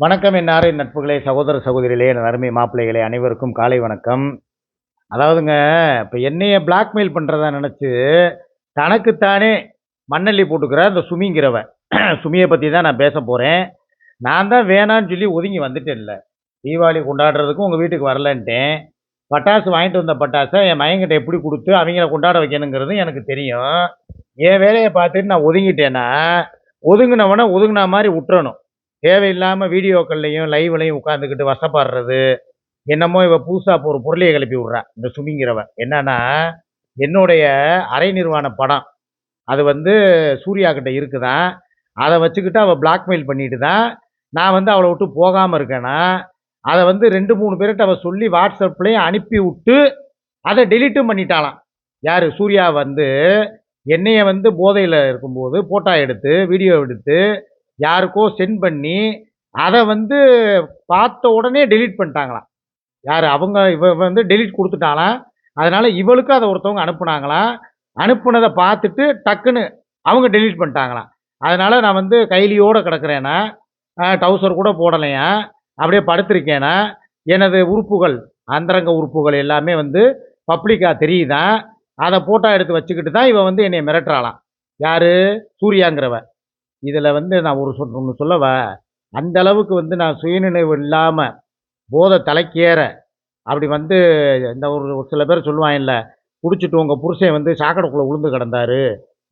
வணக்கம் என்னாரே நட்புகளே சகோதர சகோதரிகளே என் அருமை மாப்பிள்ளைகளே அனைவருக்கும் காலை வணக்கம். அதாவதுங்க இப்போ என்னைய பிளாக்மெயில் பண்ணுறதா நினச்சி தனக்குத்தானே மண்ணள்ளி போட்டுக்கிற அந்த சுமிங்கிறவன். சுமியை பற்றி தான் நான் பேச போகிறேன் நான் தான் வேணான்னு சொல்லி ஒதுங்கி வந்துட்டேன்ல. தீபாவளி கொண்டாடுறதுக்கும் உங்கள் வீட்டுக்கு வரலன்ட்டேன். பட்டாசு வாங்கிட்டு வந்த பட்டாசை என் மயங்கிட்ட எப்படி கொடுத்து அவங்கள கொண்டாட வைக்கணுங்கிறது எனக்கு தெரியும். என் வேலையை பார்த்துட்டு நான் ஒதுங்கிட்டேன்னா ஒதுங்கினவனை ஒதுங்கின மாதிரி விட்டுறணும் தேவையில்லாமல் வீடியோக்கள்லையும் லைவ்லையும் உட்காந்துக்கிட்டு வசப்படுறது. என்னமோ இவ புதுசாக ஒரு பொருளையை கிளப்பி விட்றா இந்த சுமிங்கிறவ என்னன்னா என்னுடைய அரை நிர்வாண படம். அது வந்து சூர்யா கிட்ட இருக்குதான் அதை வச்சுக்கிட்டு அவள் பிளாக்மெயில் பண்ணிட்டு தான் நான் வந்து அவளை விட்டு போகாமல் இருக்கேன்னா அதை வந்து ரெண்டு மூணு பேர்கிட்ட அவள் சொல்லி வாட்ஸ்அப்லேயும் அனுப்பி விட்டு அதை டெலீட்டும் பண்ணிட்டாலாம் யார்? சூர்யா வந்து என்னைய வந்து போதையில் இருக்கும்போது ஃபோட்டோ எடுத்து வீடியோ எடுத்து யாருக்கோ சென்ட் பண்ணி அதை வந்து பார்த்த உடனே டெலீட் பண்ணிட்டாங்களாம். யார்? அவங்க இவ வந்து டெலீட் கொடுத்துட்டாலாம் அதனால் இவளுக்கு அதை ஒருத்தவங்க அனுப்புனாங்களாம். அனுப்புனதை பார்த்துட்டு டக்குன்னு அவங்க டெலீட் பண்ணிட்டாங்களாம். அதனால் நான் வந்து கைலியோடு கிடக்குறேன்னா டவுசர் கூட போடலையா? அப்படியே படுத்திருக்கேனா? எனது உறுப்புகள் அந்தரங்க உறுப்புகள் எல்லாமே வந்து பப்ளிக்காக தெரியுதான் அதை ஃபோட்டோ எடுத்து வச்சுக்கிட்டு தான் இவன் வந்து என்னை மிரட்டுறாளாம். யார்? சூர்யாங்கிறவ. இதில் வந்து நான் ஒரு சொல் ஒன்று சொல்லவா? அந்த அளவுக்கு வந்து நான் சுயநினைவு இல்லாமல் போதை தலைக்கேற அப்படி வந்து இந்த ஒரு சில பேர் சொல்லுவாங்கல்ல குடிச்சிட்டு உங்கள் புருஷன் வந்து சாக்கடைக்குள்ளே உளுந்து கிடந்தாரு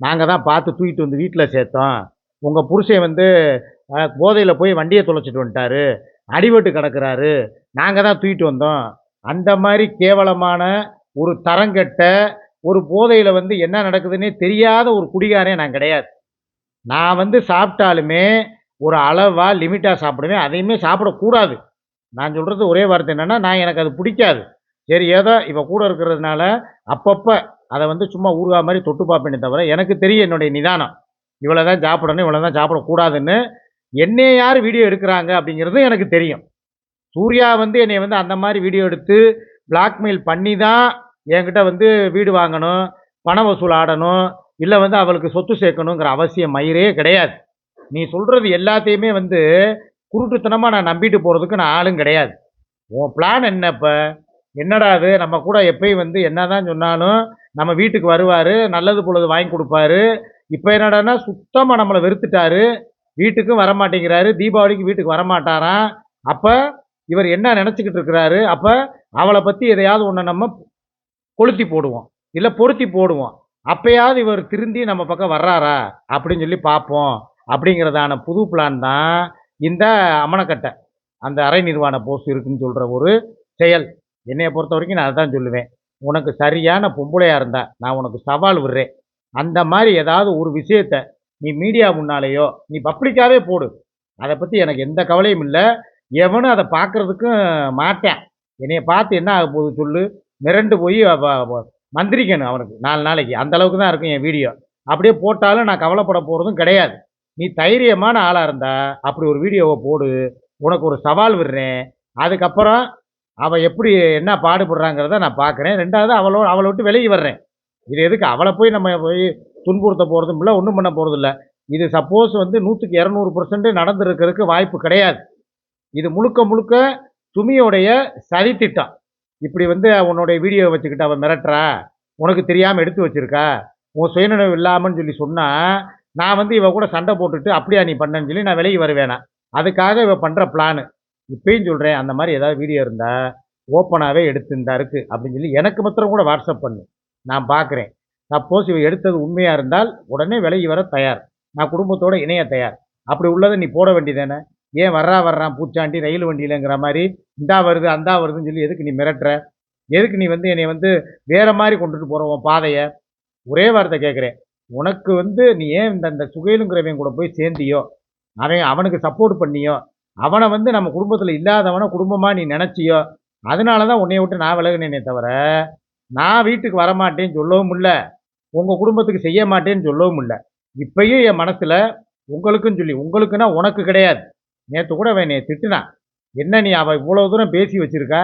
நாங்கள் தான் பார்த்து தூக்கிட்டு வந்து வீட்டில் சேர்த்தோம் உங்கள் புருஷன் வந்து போதையில் போய் வண்டியை தொலைச்சிட்டு வந்துட்டாரு அடிபட்டு கிடக்கிறாரு நாங்கள் தான் தூக்கிட்டு வந்தோம். அந்த மாதிரி கேவலமான ஒரு தரங்கெட்ட ஒரு போதையில் வந்து என்ன நடக்குதுன்னே தெரியாத ஒரு குடிகாரே நான் கிடையாது. நான் வந்து சாப்பிட்டாலுமே ஒரு அளவாக லிமிட்டாக சாப்பிடுவேன். அதையுமே சாப்பிடக்கூடாது. நான் சொல்கிறது ஒரே வார்த்தை என்னென்னா நான் எனக்கு அது பிடிக்காது. சரி ஏதோ இப்போ கூட இருக்கிறதுனால அப்பப்போ அதை வந்து சும்மா ஊறுகா மாதிரி தொட்டு பார்ப்பேனே தவிர எனக்கு தெரியும் என்னுடைய நிதானம். இவ்வளோ தான் சாப்பிடணும் இவ்வளோ தான் சாப்பிடக்கூடாதுன்னு என்னைய யார் வீடியோ எடுக்கிறாங்க அப்படிங்கிறதும் எனக்கு தெரியும். சூர்யா வந்து என்னை வந்து அந்த மாதிரி வீடியோ எடுத்து பிளாக்மெயில் பண்ணி தான் என்கிட்ட வந்து வீடு வாங்கணும் பண வசூல் ஆடணும் இல்லை வந்து அவளுக்கு சொத்து சேர்க்கணுங்கிற அவசியம் மயிரே கிடையாது. நீ சொல்கிறது எல்லாத்தையுமே வந்து குருட்டுத்தனமாக நான் நம்பிட்டு போகிறதுக்கு நான் ஆளும் கிடையாது. உன் பிளான் என்ன இப்போ என்னடா அது நம்ம கூட எப்பயும் வந்து என்ன தான் சொன்னாலும் நம்ம வீட்டுக்கு வருவார் நல்லது பொழுது வாங்கி கொடுப்பாரு. இப்போ என்னடான்னா சுத்தமாக நம்மளை வெறுத்துட்டாரு. வீட்டுக்கும் வரமாட்டேங்கிறாரு. தீபாவளிக்கு வீட்டுக்கு வரமாட்டாராம். அப்போ இவர் என்ன நினச்சிக்கிட்டு இருக்கிறாரு? அப்போ அவளை பற்றி எதையாவது ஒன்று நம்ம கொளுத்தி போடுவோம். இல்லை பொருத்தி போடுவோம். அப்பயாவது இவர் திருந்தி நம்ம பக்கம் வர்றாரா அப்படின்னு சொல்லி பார்ப்போம். அப்படிங்கிறதான புது பிளான் தான் இந்த அமனக்கட்டை அந்த அரை நிர்வாண போஸ்ட் இருக்குன்னு சொல்கிற ஒரு செயல். என்னையை பொறுத்த வரைக்கும் நான் தான் சொல்லுவேன். உனக்கு சரியான பொம்பளையாக இருந்தா நான் உனக்கு சவால் விடுறேன். அந்த மாதிரி ஏதாவது ஒரு விஷயத்த நீ மீடியா முன்னாலேயோ நீ பப்ளிக்காகவே போடு. அதை பற்றி எனக்கு எந்த கவலையும் இல்லை. எவனும் அதை பார்க்குறதுக்கும் மாட்டேன். என்னையை பார்த்து என்ன ஆக போகுது சொல்லு. மிரண்டு போய் மந்திரிக்கணும் அவனுக்கு. நாலு நாளைக்கு. அந்த அளவுக்கு தான் இருக்கும் என் வீடியோ. அப்படியே போட்டாலும் நான் கவலைப்பட போகிறதும் கிடையாது. நீ தைரியமான ஆளாக இருந்தா அப்படி ஒரு வீடியோவை போடு. உனக்கு ஒரு சவால் விடுறேன். அதுக்கப்புறம் அவள் எப்படி என்ன பாடுபடுறாங்கிறத நான் பார்க்குறேன் ரெண்டாவது அவளோ அவளை விட்டு விலகி வர்றேன். இது எதுக்கு? அவளை போய் நம்ம போய் துன்புறுத்த போகிறதும் இல்லை ஒன்றும் பண்ண போகிறது இல்லை. இது சப்போஸ் வந்து நூற்றுக்கு இரநூறு பர்சன்ட் நடந்துருக்கிறதுக்கு வாய்ப்பு கிடையாது. இது முழுக்க முழுக்க சுமியோடைய சதித்திட்டம் இப்படி வந்து உன்னுடைய வீடியோ வச்சுக்கிட்டு அவன் மிரட்டுறா? உனக்கு தெரியாமல் எடுத்து வச்சுருக்கா? உன் சுயநினைவு இல்லாமன்னு சொல்லி சொன்னால் நான் வந்து இவன் கூட சண்டை போட்டுட்டு அப்படியா நீ பண்ணேன்னு சொல்லி நான் விலகி வருவேனா? அதுக்காக இவன் பண்ணுற பிளானு இப்பயும் சொல்கிறேன் அந்த மாதிரி ஏதாவது வீடியோ இருந்தால் ஓப்பனாகவே எடுத்துருந்தா இருக்குது அப்படின்னு சொல்லி எனக்கு மாத்திரம் கூட வாட்ஸ்அப் பண்ணு. நான் பார்க்குறேன் சப்போஸ் இவன் எடுத்தது உண்மையாக இருந்தால் உடனே விலகி வர தயார். நான் குடும்பத்தோடு இணைய தயார். அப்படி உள்ளதை நீ போட வேண்டியதானே ஏன் வர்றா வர்றான் பூச்சாண்டி ரயில் வண்டியிலங்கிற மாதிரி இந்தா வருது அந்தா வருதுன்னு சொல்லி எதுக்கு நீ மிரட்டுற? எதுக்கு நீ வந்து என்னை வந்து வேற மாதிரி கொண்டுட்டு போகிற உன் பாதையை? ஒரே வார்த்தை கேட்குறேன் உனக்கு வந்து நீ ஏன் இந்த இந்த சுகையிலுங்கிறவன் கூட போய் சேர்ந்தியோ அவன் அவனுக்கு சப்போர்ட் பண்ணியோ அவனை வந்து நம்ம குடும்பத்தில் இல்லாதவனை குடும்பமாக நீ நினச்சியோ அதனால தான் உன்னைய விட்டு நான் விலகினேனே தவிர நான் வீட்டுக்கு வரமாட்டேன்னு சொல்லவும் இல்லை உங்கள் குடும்பத்துக்கு செய்ய மாட்டேன்னு சொல்லவும் இல்லை இப்பயும் என் மனசில் உங்களுக்குன்னு சொல்லி உங்களுக்குன்னா உனக்கு கிடையாது. நேற்று கூட அவன் என்னை திட்டுனான் என்ன நீ அவள் இவ்வளோ தூரம் பேசி வச்சுருக்க?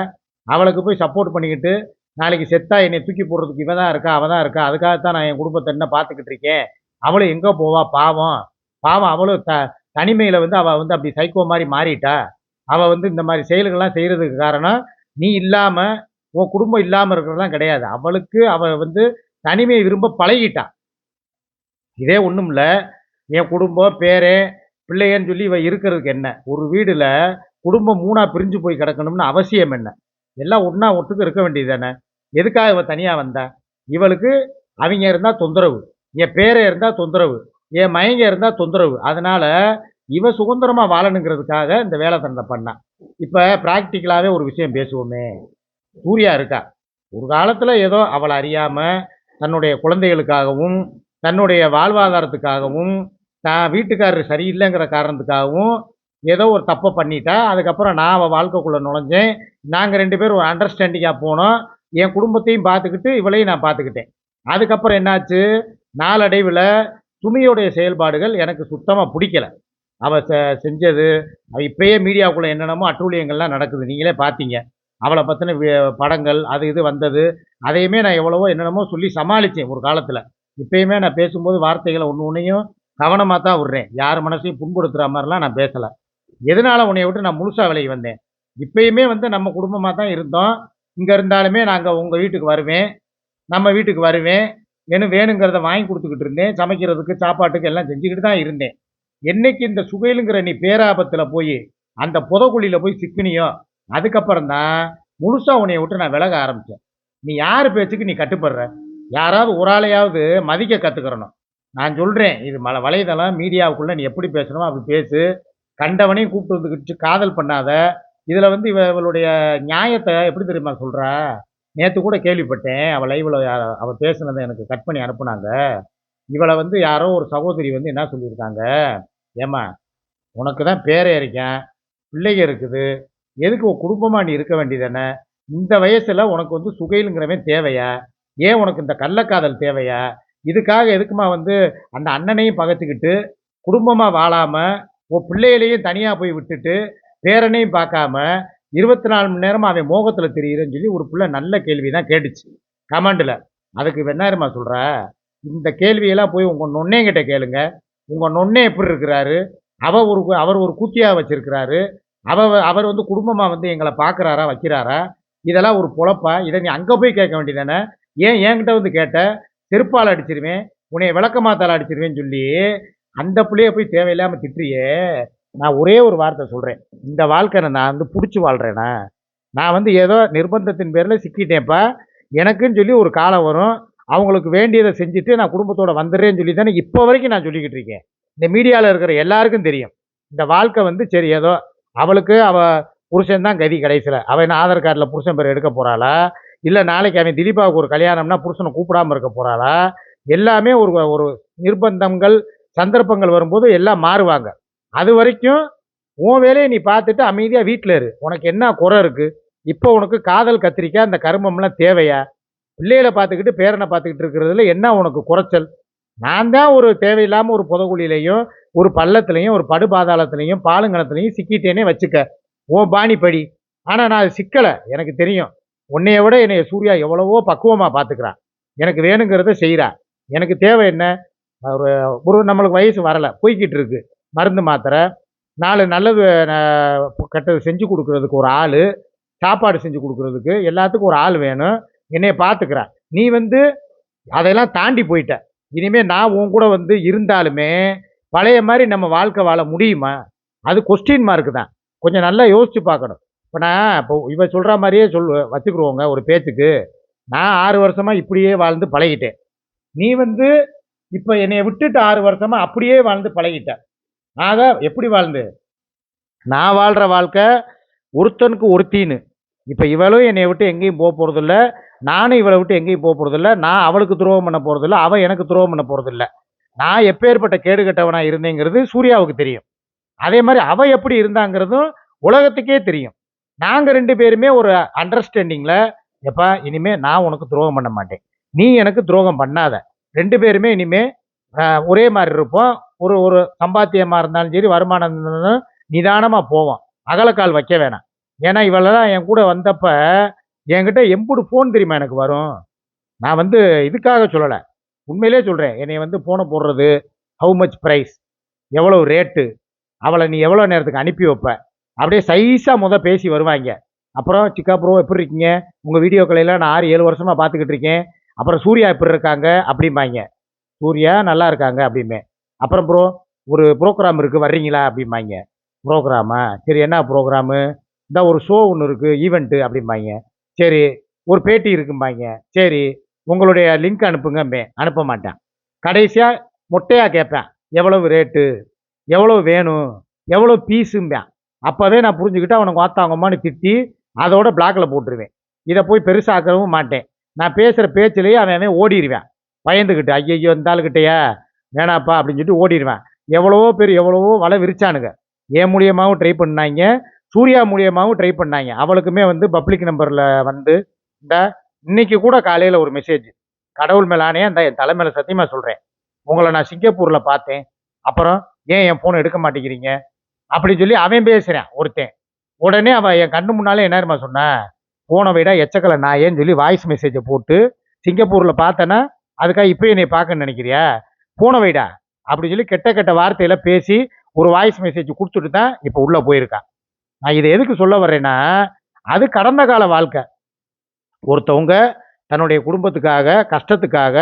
அவளுக்கு போய் சப்போர்ட் பண்ணிக்கிட்டு நாளைக்கு செத்தா என்னை தூக்கி போடுறதுக்கு இவன் தான் இருக்கா அவள் தான் இருக்கா? அதுக்காகத்தான் நான் என் குடும்பத்தை என்ன பார்த்துக்கிட்டு இருக்கேன். அவளும் எங்கே போவா? பாவம். பாவம் அவளும் த தனிமையில் வந்து அவள் வந்து அப்படி சைக்கோ மாதிரி மாறிட்டா. அவள் வந்து இந்த மாதிரி செயல்கள்லாம் செய்கிறதுக்கு காரணம் நீ இல்லாமல் உன் குடும்பம் இல்லாமல் இருக்கிறதெல்லாம் கிடையாது. அவளுக்கு அவள் வந்து தனிமையை விரும்ப பழகிட்டான் இதே ஒன்றும் இல்லை. என் குடும்பம் பேரே பிள்ளைன்னு சொல்லி இவ இருக்கிறதுக்கு என்ன? ஒரு வீடில் குடும்பம் மூணாக பிரிஞ்சு போய் கிடக்கணும்னு அவசியம் என்ன? எல்லாம் ஒன்றா ஒட்டுக்கு இருக்க வேண்டியது தானே எதுக்காக இவன் தனியாக வந்தா? இவளுக்கு அவங்க இருந்தால் தொந்தரவு என் பேரை இருந்தால் தொந்தரவு என் மயங்க இருந்தால் தொந்தரவு. அதனால் இவ சுதந்திரமாக வாழணுங்கிறதுக்காக இந்த வேலை தந்தை பண்ணா. இப்போ ப்ராக்டிக்கலாகவே ஒரு விஷயம் பேசுவோமே. சூர்யா இருக்கா? ஒரு காலத்தில் ஏதோ அவளை அறியாமல் தன்னுடைய குழந்தைகளுக்காகவும் தன்னுடைய வாழ்வாதாரத்துக்காகவும் தான் வீட்டுக்காரர் சரியில்லைங்கிற காரணத்துக்காகவும் ஏதோ ஒரு தப்பை பண்ணிட்டா அதுக்கப்புறம் நான் அவள் வாழ்க்கைக்குள்ளே நுழைஞ்சேன். நாங்கள் ரெண்டு பேரும் ஒரு அண்டர்ஸ்டாண்டிங்காக போனோம். என் குடும்பத்தையும் பார்த்துக்கிட்டு இவளையும் நான் பார்த்துக்கிட்டேன். அதுக்கப்புறம் என்னாச்சு? நாளடைவில் சுமியோடைய செயல்பாடுகள் எனக்கு சுத்தமாக பிடிக்கல. அவள் செ செஞ்சது. அவள் இப்பயே மீடியாவுக்குள்ளே என்னென்னமோ அட்டூழியங்கள்லாம் நடக்குது. நீங்களே பார்த்தீங்க. அவளை பற்றின படங்கள் அது இது வந்தது. அதையுமே நான் எவ்வளவோ என்னென்னமோ சொல்லி சமாளித்தேன் ஒரு காலத்தில். இப்பயுமே நான் பேசும்போது வார்த்தைகளை ஒன்று ஒன்றையும் கவனமாக தான் விட்றேன். யார் மனசையும் புண்படுத்துகிற மாதிரிலாம் நான் பேசலை. எதனால உன்னை விட்டு நான் முழுசாக விலகி வந்தேன்? இப்பயுமே வந்து நம்ம குடும்பமாக தான் இருந்தோம். இங்கே இருந்தாலுமே நாங்கள் உங்கள் வீட்டுக்கு வருவேன். நம்ம வீட்டுக்கு வருவேன். எனக்கு வேணுங்கிறத வாங்கி கொடுத்துக்கிட்டு இருந்தேன். சமைக்கிறதுக்கு சாப்பாட்டுக்கு எல்லாம் செஞ்சுக்கிட்டு தான் இருந்தேன். என்னைக்கு இந்த சுகையிலுங்கிற நீ பேராபத்தில் போய் அந்த புதக்குழியில் போய் சிக்கினியோ அதுக்கப்புறம் தான் முழுசாக உன்னைய விட்டு நான் விலக ஆரம்பித்தேன் நீ யார் பேச்சுக்கு நீ கட்டுப்படுற? யாராவது ஒரு ஆளையாவது மதிக்க கற்றுக்கிறணும் நான் சொல்கிறேன் இது மல வலைதளம் மீடியாவுக்குள்ளே நீ எப்படி பேசணுமோ அப்படி பேசு. கண்டவனையும் கூப்பிட்டு வந்துக்கிட்டு காதல் பண்ணாத. இதில் வந்து இவ இவளுடைய நியாயத்தை எப்படி தெரியுமா சொல்கிறா நேற்று கூட கேள்விப்பட்டேன். அவள் லைவில் அவள் பேசுனதை எனக்கு கட் பண்ணி அனுப்புனாங்க. இவளை வந்து யாரோ ஒரு சகோதரி வந்து என்ன சொல்லியிருக்காங்க? ஏம்மா உனக்கு தான் பேரே இருக்கேன். பிள்ளைங்க இருக்குது. எதுக்கு குடும்பமாக நீ இருக்க வேண்டியதானே? இந்த வயசில் உனக்கு வந்து சுகையிலுங்கிறவன் தேவையா? ஏன் உனக்கு இந்த கள்ளக்காதல் தேவையா? இதுக்காக எதுக்குமா வந்து அந்த அண்ணனையும் பகத்துக்கிட்டு குடும்பமாக வாழாமல் உன் பிள்ளைகளையும் தனியாக போய் விட்டுட்டு பேரனையும் பார்க்காம இருபத்தி நாலு மணி நேரமாக அவன் மோகத்தில் தெரியுதுன்னு சொல்லி ஒரு பிள்ளை நல்ல கேள்வி தான் கேட்டுச்சு கமாண்டில் அதுக்கு வெண்ணாயிரமா சொல்கிற இந்த கேள்வியெல்லாம் போய் உங்கள் நொன்னேங்கிட்ட கேளுங்க. உங்கள் நொன்னே எப்படி இருக்கிறாரு? அவள் ஒரு அவர் ஒரு கூத்தியாக வச்சிருக்கிறாரு. அவ அவர் வந்து குடும்பமாக வந்து எங்களை பார்க்குறாரா வைக்கிறாரா? இதெல்லாம் ஒரு பொழப்பா. இதை நீ அங்கே போய் கேட்க வேண்டியதானே ஏன் என்கிட்ட வந்து கேட்ட? செருப்பால் அடிச்சிருவேன் உன்னைய விளக்கமாத்தால் அடிச்சிருவேன்னு சொல்லி அந்த பிள்ளைய போய் தேவையில்லாமல் திட்டுறியே. நான் ஒரே ஒரு வார்த்தை சொல்கிறேன் இந்த வாழ்க்கை நான் வந்து பிடிச்சி வாழ்கிறேனா நான் வந்து ஏதோ நிர்பந்தத்தின் பேரில் சிக்கிட்டேன்ப்பா. எனக்குன்னு சொல்லி ஒரு காலம் வரும். அவங்களுக்கு வேண்டியதை செஞ்சுட்டு நான் குடும்பத்தோட வந்துடுறேன்னு சொல்லி தானே இப்போ வரைக்கும் நான் சொல்லிக்கிட்டு இருக்கேன். இந்த மீடியாவில் இருக்கிற எல்லாருக்கும் தெரியும். இந்த வாழ்க்கை வந்து சரி ஏதோ அவளுக்கு அவள் புருஷன் தான் கதி கடைசியில். அவள் என்ன ஆதார் கார்டில் புருஷன் பேர் எடுக்க போகிறாளா இல்லை நாளைக்கு அவன் திலீபாவுக்கு ஒரு கல்யாணம்னா புருஷனை கூப்பிடாம இருக்க போகிறாளா எல்லாமே ஒரு ஒரு நிர்பந்தங்கள் சந்தர்ப்பங்கள் வரும்போது எல்லாம் மாறுவாங்க. அது வரைக்கும் உன் வேலையை நீ பார்த்துட்டு அமைதியாக வீட்டில் இரு. உனக்கு என்ன குறை இருக்குது இப்போ உனக்கு காதல் கத்திரிக்காய் அந்த கருமம்லாம் தேவையா? பிள்ளைகளை பார்த்துக்கிட்டு பேரனை பார்த்துக்கிட்டு இருக்கிறதுல என்ன உனக்கு குறைச்சல்? நான் தான் ஒரு தேவையில்லாமல் ஒரு புதகுழியிலையும் ஒரு பள்ளத்துலையும் ஒரு படுபாதாளத்துலையும் பாலுங்கணத்துலையும் சிக்கிட்டேனே வச்சுக்க. ஓ பாணிப்படி. ஆனால் நான் அது சிக்கலை. எனக்கு தெரியும். உன்னைய விட என்னைய சூர்யா எவ்வளவோ பக்குவமாக பார்த்துக்கிறான் எனக்கு வேணுங்கிறத செய்கிறா எனக்கு தேவை என்ன? ஒரு ஒரு நம்மளுக்கு வயசு வரலை. போய்கிட்டு இருக்கு. மருந்து மாத்திரை. நாலு நல்லது ந- கெட்டது செஞ்சு கொடுக்குறதுக்கு ஒரு ஆள். சாப்பாடு செஞ்சு கொடுக்குறதுக்கு எல்லாத்துக்கும் ஒரு ஆள் வேணும். என்னைய பார்த்துக்கிறா நீ வந்து அதையெல்லாம் தாண்டி போயிட்ட. இனிமேல் நான் உன் கூட வந்து இருந்தாலுமே பழைய மாதிரி நம்ம வாழ்க்கை வாழ முடியுமா? அது கொஸ்டின் மார்க் தான். கொஞ்சம் நல்லா யோசிச்சு பார்க்கணும். இப்போ நான் இப்போ இவ சொல்கிற மாதிரியே சொல் வச்சுக்கிருவோங்க ஒரு பேச்சுக்கு. நான் ஆறு வருஷமாக இப்படியே வாழ்ந்து பழகிட்டேன். நீ வந்து இப்போ என்னையை விட்டுட்டு ஆறு வருஷமாக அப்படியே வாழ்ந்து பழகிட்ட. ஆக எப்படி வாழ்ந்து? நான் வாழ்கிற வாழ்க்கை ஒருத்தனுக்கு ஒருத்தின்னு. இப்போ இவளும் என்னை விட்டு எங்கேயும் போக போகிறதில்ல நானும் இவளை விட்டு எங்கேயும் போக போகிறதில்ல நான் அவளுக்கு துரோகம் பண்ண போகிறதில்ல அவள் எனக்கு துரோகம் பண்ண போகிறதில்ல நான் எப்பேற்பட்ட கேடு கட்டவனாக இருந்தேங்கிறது சூர்யாவுக்கு தெரியும். அதே மாதிரி அவள் எப்படி இருந்தாங்கிறதும் உலகத்துக்கே தெரியும். நாங்கள் ரெண்டு பேருமே ஒரு அண்டர்ஸ்டாண்டிங்கில் எப்பா இனிமேல் நான் உனக்கு துரோகம் பண்ண மாட்டேன். நீ எனக்கு துரோகம் பண்ணாத. ரெண்டு பேருமே இனிமேல் ஒரே மாதிரி இருப்போம். ஒரு ஒரு சம்பாத்தியமாக இருந்தாலும் சரி வருமானம் இருந்தாலும் நிதானமாக போவோம். அகலக்கால் வைக்க வேணாம். ஏன்னா இவளெல்லாம் என் கூட வந்தப்ப என்கிட்ட எம்புடு ஃபோன் தெரியுமா எனக்கு வரும்? நான் வந்து இதுக்காக சொல்லலை. உண்மையிலே சொல்கிறேன் என்னை வந்து ஃபோனை போடுறது ஹவு மச் ப்ரைஸ் எவ்வளவு ரேட்டு அவளை நீ எவ்வளோ நேரத்துக்கு அனுப்பி வைப்ப? அப்படியே சைஸாக முத பேசி வருவாங்க. அப்புறம் சிக்கா ப்ரோ எப்படி இருக்கீங்க? உங்கள் வீடியோக்களையெல்லாம் நான் ஆறு ஏழு வருஷமாக பார்த்துக்கிட்டு இருக்கேன். அப்புறம் சூர்யா எப்படி இருக்காங்க? அப்படிம்பாங்க. சூர்யா நல்லா இருக்காங்க அப்படிமே அப்புறம் ப்ரோ ஒரு ப்ரோக்ராம் இருக்குது வர்றீங்களா? அப்படிம்பாங்க. ப்ரோக்ராமா? சரி என்ன ப்ரோக்ராமு? இந்த ஒரு ஷோ ஒன்று இருக்குது ஈவெண்ட்டு அப்படிம்பாங்க. சரி ஒரு பேட்டி இருக்கும்பாங்க. சரி உங்களுடைய லிங்க் அனுப்புங்கம்பே அனுப்ப மாட்டேன். கடைசியாக மொட்டையாக கேட்பேன். எவ்வளவு ரேட்டு? எவ்வளோ வேணும்? எவ்வளோ பீஸும்பேன். அப்போவே நான் புரிஞ்சுக்கிட்டு அவனுக்கு வாத்தாங்கம்மான்னு திட்டி அதோட பிளாக்கில் போட்டுருவேன். இதை போய் பெருசாக்கவும் மாட்டேன். நான் பேசுகிற பேச்சிலேயே அவன் அவன் ஓடிடுவேன் பயந்துக்கிட்டு ஐயையோ இந்த ஆளுகிட்டயா வேணாப்பா அப்படின்னு சொல்லிட்டு ஓடிடுவேன் எவ்வளவோ பேர் எவ்வளவோ வலை விரிச்சானுங்க. என் மூலியமாகவும் ட்ரை பண்ணாங்க. சூர்யா மூலியமாகவும் ட்ரை பண்ணாங்க. அவளுக்குமே வந்து பப்ளிக் நம்பரில் வந்து இந்த இன்னைக்கு கூட காலையில் ஒரு மெசேஜ் கடவுள் மேலானே அந்த என் தலைமையில சத்தியமாக சொல்கிறேன் உங்களை நான் சிங்கப்பூரில் பார்த்தேன். அப்புறம் ஏன் என் ஃபோனை எடுக்க மாட்டேங்கிறீங்க? அப்படி சொல்லி அவன் பேசுகிறான் ஒருத்தன். உடனே அவன் என் கண்ணு முன்னாலே என்ன தெரியுமா சொன்னேன் போனை விட எச்சக்கலை நாயேன்னு சொல்லி வாய்ஸ் மெசேஜை போட்டு சிங்கப்பூரில் பார்த்தேன்னா அதுக்காக இப்போ என்னை பார்க்க நினைக்கிறியா? போன வைடா? அப்படி சொல்லி கெட்ட கெட்ட வார்த்தையில பேசி ஒரு வாய்ஸ் மெசேஜ் கொடுத்துட்டு தான் இப்போ உள்ளே போயிருக்கான் நான் இதை எதுக்கு சொல்ல வர்றேன்னா அது கடந்த கால வாழ்க்கை. ஒருத்தவங்க தன்னுடைய குடும்பத்துக்காக கஷ்டத்துக்காக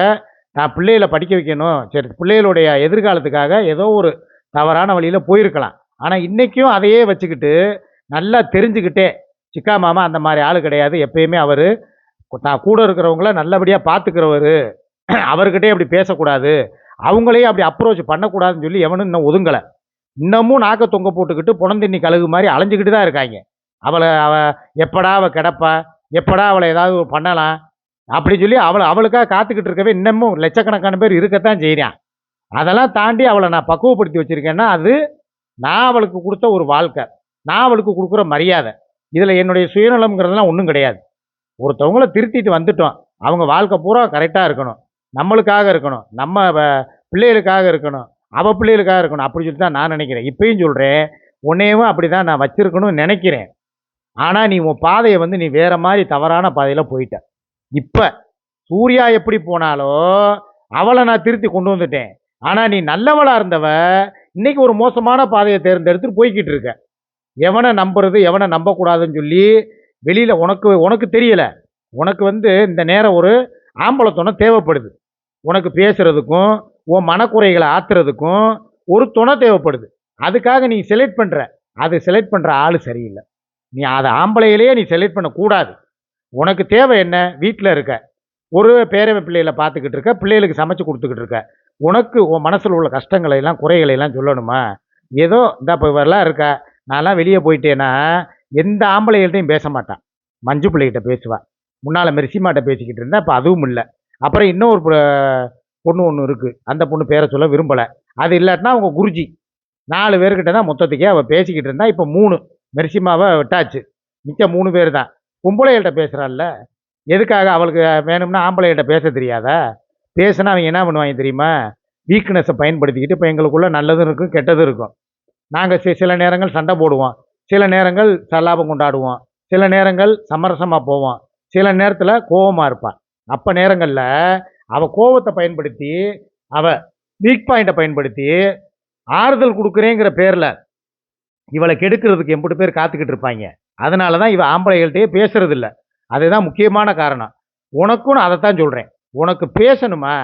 நான் பிள்ளைகளை படிக்க வைக்கணும் சரி பிள்ளைகளுடைய எதிர்காலத்துக்காக ஏதோ ஒரு தவறான வழியில் போயிருக்கலாம். ஆனால் இன்றைக்கும் அதையே வச்சுக்கிட்டு நல்லா தெரிஞ்சுக்கிட்டே சிக்கா மாமா அந்த மாதிரி ஆள் கிடையாது. எப்பயுமே அவர் தான் கூட இருக்கிறவங்கள நல்லபடியாக பார்த்துக்கிறவர் அவர்கிட்டே அப்படி பேசக்கூடாது. அவங்களையும் அப்படி அப்ரோச் பண்ணக்கூடாதுன்னு சொல்லி எவனும் இன்னும் ஒதுங்கலை. இன்னமும் நாக்க தொங்க போட்டுக்கிட்டு புனந்தண்ணி கழுகு மாதிரி அலைஞ்சிக்கிட்டு தான் இருக்காங்க. அவளை அவ எப்படா அவள் கிடப்பா? எப்படா அவளை ஏதாவது பண்ணலாம்? அப்படி சொல்லி அவளை அவளுக்காக காத்துக்கிட்டு இருக்கவே இன்னமும் லட்சக்கணக்கான பேர் இருக்கத்தான் செய்கிறான் அதெல்லாம் தாண்டி அவளை நான் பக்குவப்படுத்தி வச்சுருக்கேன்னா அது நான் அவளுக்கு கொடுத்த ஒரு வாழ்க்கை. நான் அவளுக்கு கொடுக்குற மரியாதை. இதில் என்னுடைய சுயநலம்ங்கிறதுலாம் ஒன்றும் கிடையாது. ஒருத்தவங்கள திருத்திட்டு வந்துட்டோம். அவங்க வாழ்க்கை பூரா கரெக்டாக இருக்கணும். நம்மளுக்காக இருக்கணும். நம்ம வ- பிள்ளைகளுக்காக இருக்கணும். அவள் பிள்ளைகளுக்காக இருக்கணும். அப்படி சொல்லி தான் நான் நினைக்கிறேன். இப்பயும் சொல்கிறேன் உன்னையவும் அப்படி தான் நான் வச்சுருக்கணும்னு நினைக்கிறேன். ஆனால் நீ உன் பாதையை வந்து நீ வேறு மாதிரி தவறான பாதையில் போயிட்ட. இப்போ சூர்யா எப்படி போனாலோ அவளை நான் திருத்தி கொண்டு வந்துட்டேன். ஆனால் நீ நல்லவளாக இருந்தவ இன்னைக்கு ஒரு மோசமான பாதையை தேர்ந்தெடுத்துட்டு போய்கிட்டு இருக்க. எவனை நம்புறது எவனை நம்பக்கூடாதுன்னு சொல்லி வெளியில் உனக்கு உனக்கு தெரியலை. உனக்கு வந்து இந்த நேரம் ஒரு ஆம்பளை துணை தேவைப்படுது. உனக்கு பேசுகிறதுக்கும் உன் மனக்குறைகளை ஆத்துறதுக்கும் ஒரு துணை தேவைப்படுது. அதுக்காக நீ செலக்ட் பண்ணுற அது செலக்ட் பண்ணுற ஆள் சரியில்லை. நீ அதை ஆம்பளையிலேயே நீ செலக்ட் பண்ணக்கூடாது. உனக்கு தேவை என்ன? வீட்டில் இருக்க. ஒரு பேரவை பிள்ளைகளை பார்த்துக்கிட்டு இருக்க. பிள்ளைகளுக்கு சமைச்சு கொடுத்துக்கிட்டு இருக்க. உனக்கு உன் மனசில் உள்ள கஷ்டங்களை எல்லாம் குறைகளை எல்லாம் சொல்லணுமா? ஏதோ இந்த இப்போ இவரெல்லாம் இருக்கா? நான்லாம் வெளியே போயிட்டேன்னா எந்த ஆம்பளைகள்ட்டையும் பேச மாட்டான். மஞ்சு பிள்ளைகிட்ட பேசுவாள் முன்னால் மெரிசிமாட்ட பேசிக்கிட்டு இருந்தா இப்போ அதுவும் இல்லை. அப்புறம் இன்னொரு ஒரு பொண்ணு ஒன்று இருக்குது அந்த பொண்ணு பேரை சொல்ல விரும்பலை. அது இல்லாட்டினா அவங்க குருஜி. நாலு பேர்கிட்ட தான் மொத்தத்துக்கே அவள் பேசிக்கிட்டு இருந்தா இப்போ மூணு. மெரிசிமாவை விட்டாச்சு. மிச்சம் மூணு பேர் தான். பொம்பளைகள்கிட்ட பேசுகிறாள்ல எதுக்காக அவளுக்கு வேணும்னா ஆம்பளைகிட்ட பேச தெரியாதா? பேசினா அவங்க என்ன பண்ணுவாங்க தெரியுமா? வீக்னஸை பயன்படுத்திக்கிட்டு இப்போ எங்களுக்குள்ளே நல்லதும் இருக்கும் கெட்டதும் இருக்கும். நாங்கள் சில நேரங்கள் சண்டை போடுவோம். சில நேரங்கள் சல்லாபம் கொண்டாடுவோம். சில நேரங்கள் சமரசமாக போவோம். சில நேரத்தில் கோவமாக இருப்பாள் அப்போ நேரங்களில் அவள் கோவத்தை பயன்படுத்தி அவள் வீக் பாயிண்ட்டை பயன்படுத்தி ஆறுதல் கொடுக்குறேங்கிற பேரில் இவளை கெடுக்கிறதுக்கு எம்புட்டு பேர் காத்துக்கிட்டு இருப்பாங்க. அதனால தான் இவள் ஆம்பளைகள்கிட்டயே பேசுறதில்ல. அதுதான் முக்கியமான காரணம். உனக்கும் நான் அதைத்தான் சொல்கிறேன் உனக்கு பேசணுமா?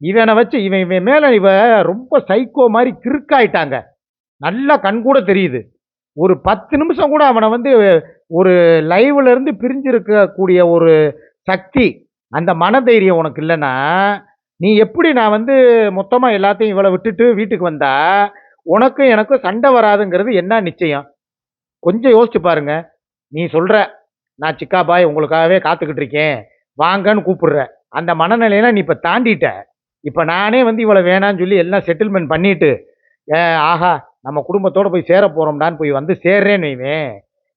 இவனை வச்சு இவன் இவன் மேலே இவ ரொம்ப சைக்கோ மாதிரி கிறுக்காயிட்டாங்க. நல்லா கண்கூட தெரியுது. ஒரு பத்து நிமிஷம் கூட அவனை வந்து ஒரு லைவ்லேருந்து பிரிஞ்சிருக்கக்கூடிய ஒரு சக்தி அந்த மனதைரியம் உனக்கு இல்லைன்னா நீ எப்படி நான் வந்து மொத்தமாக எல்லாத்தையும் இவளை விட்டுட்டு வீட்டுக்கு வந்தா உனக்கும் எனக்கும் சண்டை வராதுங்கிறது என்ன நிச்சயம்? கொஞ்சம் யோசிச்சு பாருங்க. நீ சொல்கிற நான் சிக்கா பாய் உங்களுக்காகவே காத்துக்கிட்டு இருக்கேன். வாங்கன்னு கூப்பிடுற. அந்த மனநிலையெல்லாம் நீ இப்போ தாண்டிட்ட. இப்போ நானே வந்து இவளை வேணான்னு சொல்லி எல்லாம் செட்டில்மெண்ட் பண்ணிட்டு ஏ, ஆஹா நம்ம குடும்பத்தோடு போய் சேர போகிறோம்டான்னு போய் வந்து சேர்றேன்னு வைவேன்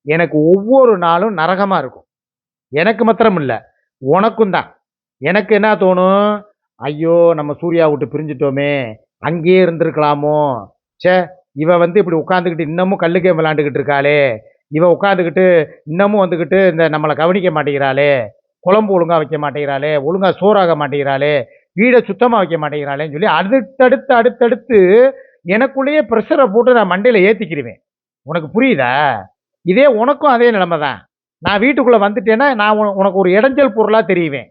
எனக்கு ஒவ்வொரு நாளும் நரகமாக இருக்கும். எனக்கு மாத்திரம் இல்லை உனக்கும் தான். எனக்கு என்ன தோணும்? ஐயோ நம்ம சூர்யா விட்டு பிரிஞ்சிட்டோமே. அங்கேயே இருந்திருக்கலாமோ? ச்சே இவ வந்து இப்படி உட்காந்துக்கிட்டு இன்னமும் கல்லு கேம் விளாண்டுக்கிட்டு இருக்காளே. இவ உட்காந்துக்கிட்டு இன்னமும் வந்துக்கிட்டு இந்த நம்மளை கவனிக்க மாட்டேங்கிறாளே. குழம்பு ஒழுங்கா வைக்க மாட்டேங்கிறாளே ஒழுங்கா சோறாக மாட்டேங்கிறாளே வீடை சுத்தமாக வைக்க மாட்டேங்கிறாளேன்னு சொல்லி அடுத்தடுத்து அடுத்தடுத்து எனக்குள்ளேயே ப்ரெஷரை போட்டு நான் மண்டையில் ஏற்றிக்கிடுவேன் உனக்கு புரியுதா? இதே உனக்கும் அதே நிலைமை தான் நான் வீட்டுக்குள்ளே வந்துட்டேன்னா நான் உனக்கு ஒரு இடைஞ்சல் பொருளாக தெரியுவேன்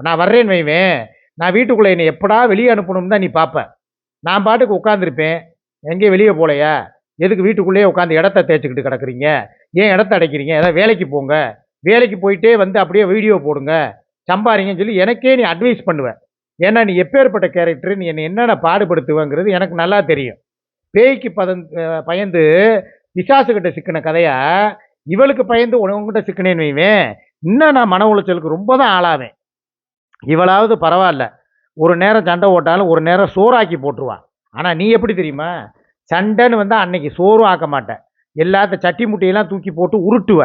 நான் வர்றேன்னு வைவேன். நான் வீட்டுக்குள்ளே என்னை எப்படா வெளியே அனுப்பணும்னு தான் நீ பார்ப்ப நான் பாட்டுக்கு உட்காந்துருப்பேன் எங்கேயும் வெளியே போகலையா எதுக்கு வீட்டுக்குள்ளேயே உட்காந்து இடத்த தேய்ச்சிக்கிட்டு கிடக்குறீங்க? ஏன் இடத்த அடைக்கிறீங்க? ஏதாவது வேலைக்கு போங்க. வேலைக்கு போயிட்டே வந்து அப்படியே வீடியோ போடுங்க. சம்பாரிங்கன்னு சொல்லி எனக்கே நீ அட்வைஸ் பண்ணுவேன் ஏன்னா நீ எப்பேற்பட்ட கேரக்டர் நீ என்னை என்னென்ன பாடுபடுத்துவங்கிறது எனக்கு நல்லா தெரியும். பேய்க்கு பதந் பயந்து பிசாசுகிட்ட சிக்கின கதையா இவளுக்கு பயந்து உனக்கிட்ட சிக்கினேன்னு வைவேன். இன்னும் நான் மன உளைச்சலுக்கு ரொம்ப தான் ஆளாவேன். இவளாவது பரவாயில்ல. ஒரு நேரம் சண்டை ஓட்டாலும் ஒரு நேரம் சோறாக்கி போட்டுருவான் ஆனால் நீ எப்படி தெரியுமா? சண்டைன்னு வந்தால் அன்னைக்கு சோறும் ஆக்க மாட்டேன் எல்லாத்த சட்டி முட்டையெல்லாம் தூக்கி போட்டு உருட்டுவ.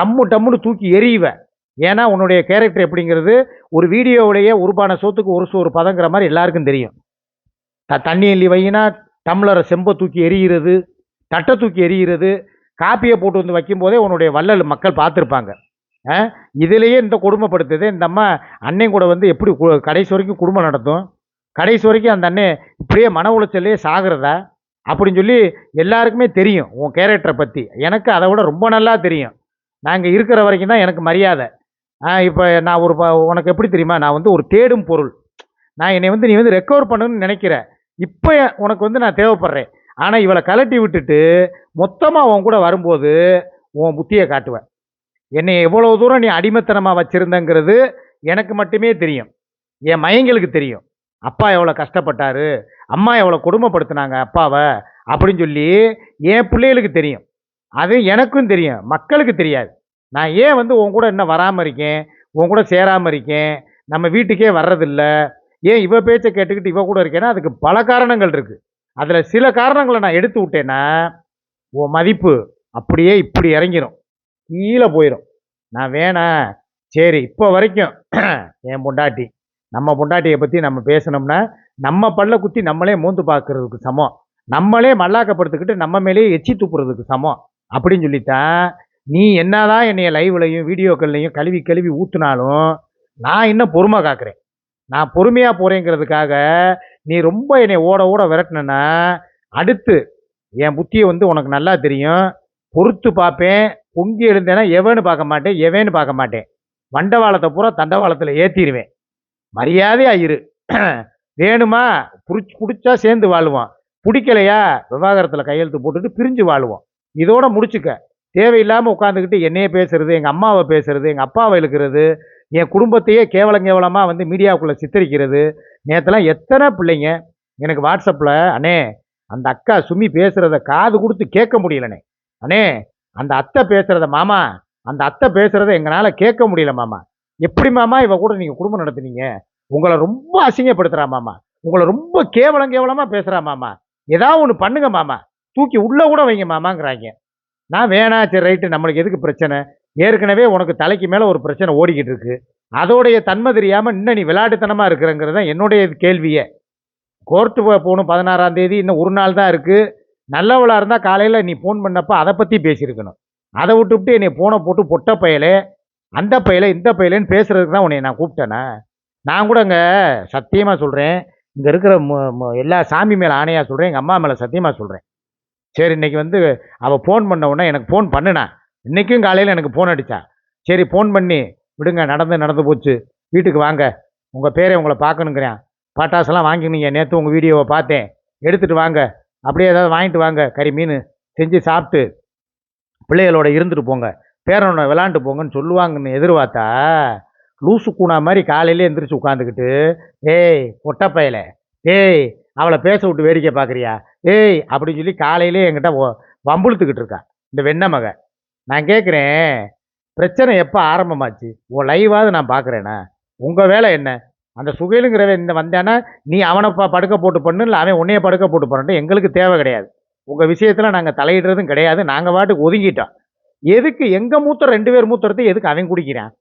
டம்மு டம்முன்னு தூக்கி எறியுவேன் ஏன்னா உன்னுடைய கேரக்டர் எப்படிங்கிறது ஒரு வீடியோவுடைய ஒரு சோத்துக்கு ஒரு சோறு பதங்கிற மாதிரி எல்லாருக்கும் தெரியும். த தண்ணி எள்ளி வையினா டம்ளரை செம்பை தூக்கி எரிகிறது தட்டை தூக்கி எரிகிறது காப்பியை போட்டு வந்து வைக்கும்போதே உன்னுடைய வள்ளல் மக்கள் பார்த்துருப்பாங்க. ஆ? இதுலேயே இந்த கொடுமைப்படுத்துது. இந்த அம்மா அன்னையும் கூட வந்து எப்படி கு- கடைசி வரைக்கும் குடும்பம் நடத்தும்? கடைசி வரைக்கும் அந்த அண்ணன் இப்படியே மன உளைச்சல்லையே சாகிறதா? அப்படின்னு சொல்லி எல்லாருக்குமே தெரியும் உன் கேரக்டரை பற்றி எனக்கு அதை விட ரொம்ப நல்லா தெரியும். நாங்கள் இருக்கிற வரைக்கும் தான் எனக்கு மரியாதை. இப்போ நான் ஒரு ப- உனக்கு எப்படி தெரியுமா? நான் வந்து ஒரு தேடும் பொருள். நான் என்னை வந்து நீ வந்து ரெக்கவர் பண்ணணும்னு நினைக்கிற. இப்போ உனக்கு வந்து நான் தேவைப்படுறேன். ஆனால் இவளை கலட்டி விட்டுட்டு மொத்தமாக உன் கூட வரும்போது உன் புத்தியை காட்டுவேன். என்னை எவ்வளோ தூரம் நீ அடிமைத்தனமாக வச்சுருந்தங்கிறது எனக்கு மட்டுமே தெரியும். என் மயங்களுக்கு தெரியும். அப்பா எவ்வளோ கஷ்டப்பட்டாரு? அம்மா எவ்வளோ கொடுமைப்படுத்தினாங்க அப்பாவை? அப்படின்னு சொல்லி என் பிள்ளைகளுக்கு தெரியும். அது எனக்கும் தெரியும் மக்களுக்கு தெரியாது. நான் ஏன் வந்து உன் கூட இன்னும் வராமல் இருக்கேன் உன் கூட சேராமல் இருக்கேன் நம்ம வீட்டுக்கே வர்றதில்ல ஏன் இவ பேச்சை கேட்டுக்கிட்டு இவ கூட இருக்கேன்னா அதுக்கு பல காரணங்கள் இருக்குது அதில் சில காரணங்களை நான் எடுத்து விட்டேன்னா உன் மதிப்பு அப்படியே இப்படி இறங்கிடும் கீழே போயிடும் நான் வேணாம் சரி இப்போ வரைக்கும் என் பொண்டாட்டி நம்ம பொண்டாட்டியை பற்றி நம்ம பேசணும்னா நம்ம பல்ல குத்தி நம்மளே மூந்து பார்க்கறதுக்கு சமம். நம்மளே மல்லாக்கப்படுத்திக்கிட்டு நம்ம மேலேயே எச்சி துப்புறதுக்கு சமம். அப்படின்னு சொல்லித்தான் நீ என்னதான் என்னைய லைவ்லையும் வீடியோக்கள்லையும் கழுவி கழுவி ஊற்றுனாலும் நான் இன்னும் பொறுமை காக்கிறேன். நான் பொறுமையாக போகிறேங்கிறதுக்காக நீ ரொம்ப என்னை ஓட ஓட விரட்டினா அடுத்து என் புத்தியை வந்து உனக்கு நல்லா தெரியும். பொறுத்து பார்ப்பேன். பொங்கி எழுந்தேன்னா எவன்னு பார்க்க மாட்டேன் எவன்னு பார்க்க மாட்டேன். வண்டவாளத்தை பூரா தண்டவாளத்தில் ஏற்றிடுவேன் மரியாதையாக இரு. வேணுமா? புடிச்சு பிடிச்சா சேர்ந்து வாழுவோம் பிடிக்கலையா? விவாகரத்தில் கையெழுத்து போட்டுட்டு பிரிஞ்சு வாழுவோம் இதோட முடிச்சுக்க. தேவையில்லாமல் உட்காந்துக்கிட்டு என்னையே பேசுறது எங்கள் அம்மாவை பேசுறது எங்கள் அப்பாவை இழுக்கிறது என் குடும்பத்தையே கேவலம் கேவலமாக வந்து மீடியாவுக்குள்ளே சித்தரிக்கிறது. நேற்றுலாம் எத்தனை பிள்ளைங்க எனக்கு வாட்ஸ்அப்பில் அண்ணே அந்த அக்கா சுமி பேசுகிறத காது கொடுத்து கேட்க முடியலண்ணே. அண்ணே அந்த அத்தை பேசுகிறத மாமா அந்த அத்தை பேசுகிறத எங்களால் கேட்க முடியல மாமா. எப்படி மாமா இவ கூட நீங்கள் குடும்பம் நடத்துனீங்க? உங்களை ரொம்ப அசிங்கப்படுத்துகிறா மாமா. உங்களை ரொம்ப கேவலம் கேவலமாக பேசுகிறா மாமா. ஏதாவது ஒன்று பண்ணுங்க மாமா. தூக்கி உள்ளே கூட வைங்க மாமாங்கிறாங்க. நான் வேணா சரி ரைட்டு நம்மளுக்கு எதுக்கு பிரச்சனை? ஏற்கனவே உனக்கு தலைக்கு மேலே ஒரு பிரச்சனை ஓடிக்கிட்டு இருக்கு. அதோடைய தன்மை தெரியாமல் இன்னும் நீ விளையாட்டுத்தனமாக இருக்கிறங்கிறது தான் என்னுடைய கேள்வியே. கோர்ட்டு போகணும் பதினாறாம் தேதி இன்னும் ஒரு நாள் தான் இருக்குது நல்லவளாக இருந்தால் காலையில் நீ ஃபோன் பண்ணப்போ அதை பற்றி பேசியிருக்கணும். அதை விட்டுவிட்டு என்னை ஃபோனை போட்டு பொட்ட பயலே அந்த பயலே இந்த பயலேன்னு பேசுகிறதுக்கு தான் உன்னை நான் கூப்பிட்டேனா? நான் கூட அங்கே சத்தியமாக சொல்கிறேன் இங்கே இருக்கிற எல்லா சாமி மேலே ஆணையாக சொல்கிறேன் எங்கள் அம்மா மேலே சத்தியமாக சொல்கிறேன் சரி இன்னைக்கு வந்து அவள் ஃபோன் பண்ண உடனே எனக்கு ஃபோன் பண்ணினா. இன்றைக்கும் காலையில் எனக்கு ஃபோன் அடித்தா சரி ஃபோன் பண்ணி விடுங்க நடந்து நடந்து போச்சு. வீட்டுக்கு வாங்க. உங்கள் பேரை உங்களை பார்க்கணுங்கிறேன். பட்டாசெல்லாம் வாங்கினீங்க. நேற்று உங்கள் வீடியோவை பார்த்தேன். எடுத்துகிட்டு வாங்க. அப்படியே ஏதாவது வாங்கிட்டு வாங்க. கறி மீன் செஞ்சு சாப்பிட்டு பிள்ளைகளோட இருந்துட்டு போங்க. பேரனோட விளாண்டு போங்கன்னு சொல்லுவாங்கன்னு எதிர்பார்த்தா லூசு கூணா மாதிரி காலையிலே எந்திரிச்சு உட்காந்துக்கிட்டு ஏய் பொட்டப்பையல ஏய் அவளை பேச விட்டு வேடிக்கை பார்க்குறியா? ஏய் அப்படின்னு சொல்லி காலையிலே என்கிட்ட வம்புழுத்துக்கிட்டு இருக்கா. இந்த வெண்ண மக. நான் கேட்குறேன் பிரச்சனை எப்போ ஆரம்பமாச்சு? உன் லைவாவது நான் பார்க்குறேனா உங்கள் வேலை என்ன? அந்த சுகையிலுங்கிறவன் இந்த வந்தானா? நீ அவனை ப படுக்க போட்டு பண்ணு இல்லை அவன் உன்னைய படுக்க போட்டு பண்ணட்டும் எங்களுக்கு தேவை கிடையாது. உங்கள் விஷயத்தில் நாங்கள் தலையிடுறதும் கிடையாது நாங்கள் பாட்டுக்கு ஒதுங்கிட்டோம். எதுக்கு எங்கள் மூத்தம் ரெண்டு பேர் மூத்தரத்தை எதுக்கு அவன் குடிக்கிறான்?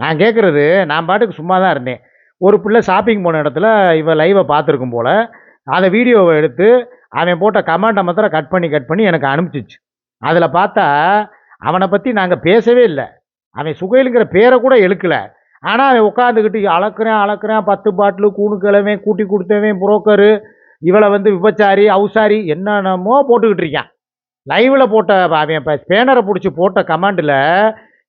நான் கேட்குறது நான் பாட்டுக்கு சும்மா தான் இருந்தேன். ஒரு பிள்ளை ஷாப்பிங் போன இடத்துல இவன் லைவை பார்த்துருக்கும் போல் அதை வீடியோவை எடுத்து அவன் போட்ட கமெண்ட்டை மாத்திரம் கட் பண்ணி கட் பண்ணி எனக்கு அனுப்பிச்சிச்சு. அதில் பார்த்தா அவனை பற்றி நாங்கள் பேசவே இல்லை. அவன் சுகைலுங்கிற பேரை கூட எழுக்கலை ஆனால் அவன் உட்காந்துக்கிட்டு அளக்குறேன் அளக்குறேன் பத்து பாட்டிலு கூணு கிழவன் கூட்டி கொடுத்தவன் புரோக்கரு இவளை வந்து விபச்சாரி அவுசாரி என்னென்னமோ போட்டுக்கிட்டு இருக்கான். லைவில் போட்ட அவன் இப்போ ஸ்பேனரை பிடிச்சி போட்ட கமெண்டில்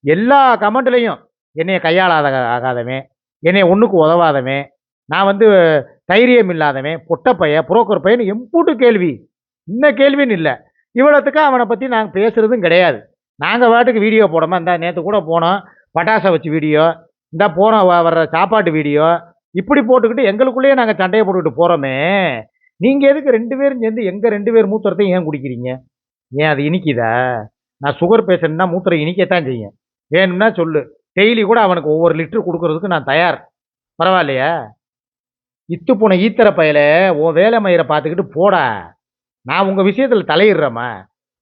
எல்லா கமெண்ட்லேயும் என்னைய கையாளாத ஆகாதவன். என்னை ஒன்றுக்கு உதவாதவன். நான் வந்து தைரியம் இல்லாதவன் பொட்டப்பைய புரோக்கர் பையன் எம்பூட்டு கேள்வி. இந்த கேள்வின்னு இல்லை. இவ்வளோத்துக்கு அவனை பற்றி நாங்கள் பேசுகிறதும் கிடையாது. நாங்கள் வாட்டுக்கு வீடியோ போடாமல் இந்த நேற்று கூட போனோம். பட்டாசை வச்சு வீடியோ இந்த போனோம் வர்ற சாப்பாட்டு வீடியோ இப்படி போட்டுக்கிட்டு எங்களுக்குள்ளேயே நாங்கள் சண்டையை போட்டுக்கிட்டு போகிறோமே நீங்கள் எதுக்கு ரெண்டு பேரும் சேர்ந்து எங்கள் ரெண்டு பேர் மூத்திரத்தையும் ஏன் குடிக்கிறீங்க? ஏன் அது இனிக்குதா? நான் சுகர் பேஷண்ட்னா மூத்திரம் இனிக்கத்தான் செய்யும். வேணும்னா சொல்லு. டெய்லி கூட அவனுக்கு ஒவ்வொரு லிட்டர் கொடுக்கறதுக்கு நான் தயார். பரவாயில்லையா? இத்து போன ஈத்தர பயல உன் வேலை மயிரை பார்த்துக்கிட்டு போடா. நான் உங்கள் விஷயத்தில் தலையிடுறேம்மா.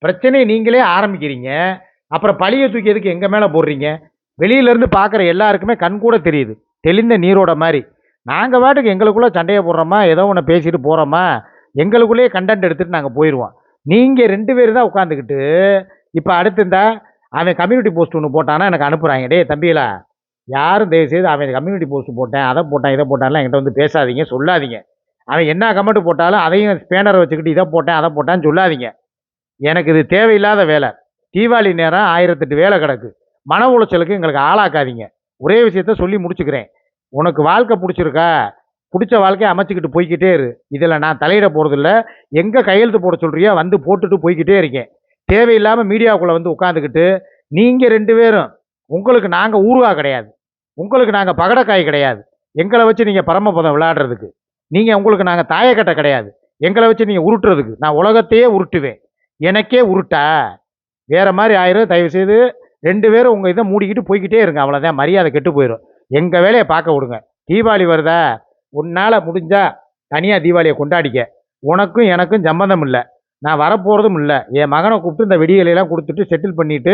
பிரச்சனையை நீங்களே ஆரம்பிக்கிறீங்க. அப்புறம் பழியை தூக்கி எதுக்கு எங்கள் மேலே போடுறீங்க? வெளியிலேருந்து பார்க்குற எல்லாருக்குமே கண் கூட தெரியுது. தெளிந்த நீரோட மாதிரி. நாங்கள் வாட்டுக்கு எங்களுக்குள்ளே சண்டையை போடுறோமா? ஏதோ ஒன்று பேசிட்டு போகிறோமா எங்களுக்குள்ளேயே கண்டென்ட் எடுத்துகிட்டு நாங்கள் போயிடுவோம் நீங்கள் ரெண்டு பேர் தான் உட்காந்துக்கிட்டு இப்போ அடுத்து இந்த அவன் கம்யூனிட்டி போஸ்ட் ஒன்று போட்டானா எனக்கு அனுப்புகிறாங்க டே தம்பிகளா யாரும் தயவு செய்து அவன் கம்யூனிட்டி போஸ்ட் போட்டேன் அதை போட்டான் இதை போட்டான்லாம் என்கிட்ட வந்து பேசாதீங்க சொல்லாதீங்க. அவன் என்ன கமெண்ட் போட்டாலும் அதையும் ஸ்பேனர் வச்சுக்கிட்டு இதை போட்டேன் அதை போட்டான்னு சொல்லாதீங்க. எனக்கு இது தேவையில்லாத வேலை. தீபாவளி நேரம் ஆயிரத்தெட்டு வேலை கிடக்கு. மன உளைச்சலுக்கு எங்களுக்கு ஆளாக்காதீங்க. ஒரே விஷயத்த சொல்லி முடிச்சுக்கிறேன். உனக்கு வாழ்க்கை பிடிச்சிருக்கா? பிடிச்ச வாழ்க்கையை அமைச்சிக்கிட்டு போய்க்கிட்டே இரு. இதில் நான் தலையிட போகிறதில்ல எங்கே கையெழுத்து போட சொல்கிறியோ வந்து போட்டுட்டு போய்கிட்டே இருக்கேன். தேவையில்லாமல் மீடியாவுக்குள்ளே வந்து உட்காந்துக்கிட்டு நீங்கள் ரெண்டு பேரும் உங்களுக்கு நாங்கள் ஊருகா கிடையாது. உங்களுக்கு நாங்கள் பகடக்காய் கிடையாது. எங்களை வச்சு நீங்கள் பரமபதம் விளையாடுறதுக்கு. நீங்கள் உங்களுக்கு நாங்கள் தாயக்கட்டை கிடையாது. எங்களை வச்சு நீங்கள் உருட்டுறதுக்கு. நான் உலகத்தையே உருட்டுவேன். எனக்கே உருட்டா? வேறு மாதிரி ஆயிரும். தயவுசெய்து ரெண்டு பேரும் உங்கள் இதை மூடிக்கிட்டு போய்க்கிட்டே இருங்க. அவ்வளோதான் மரியாதை கெட்டு போயிடும் எங்கள் வேலையை பார்க்க விடுங்க. தீபாவளி வருதா? உன்னால் முடிஞ்சால் தனியாக தீபாவளியை கொண்டாடிக்க. உனக்கும் எனக்கும் சம்மந்தம் இல்லை. நான் வரப்போகிறதும் இல்லை. என் மகனை கூப்பிட்டு இந்த வெடிகளையெல்லாம் கொடுத்துட்டு செட்டில் பண்ணிவிட்டு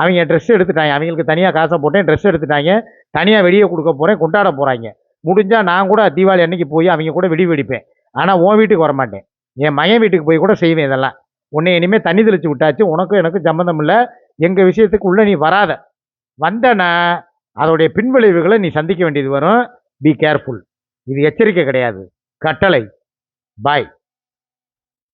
அவங்க ட்ரெஸ் எடுத்துட்டாங்க. அவங்களுக்கு தனியாக காசை போட்டேன் ட்ரெஸ் எடுத்துட்டாங்க. தனியாக வெடியை கொடுக்க போகிறேன் கொண்டாட போகிறாங்க முடிஞ்சால் நான் கூட தீபாவளி அன்னைக்கு போய் அவங்க கூட வெடி வெடிப்பேன். ஆனால் உன் வீட்டுக்கு வர மாட்டேன் என் மகன் வீட்டுக்கு போய் கூட செய்வேன் இதெல்லாம். உன்னை இனிமேல் தண்ணி தெளிச்சு விட்டாச்சு. உனக்கும் எனக்கும் சம்மந்தம் இல்லை. எங்கள் விஷயத்துக்கு உள்ளே நீ வராத. வந்தனா அதோடைய பின்விளைவுகளை நீ சந்திக்க வேண்டியது வரும். பி கேர்ஃபுல் இது எச்சரிக்கை கிடையாது. கட்டளை. பாய்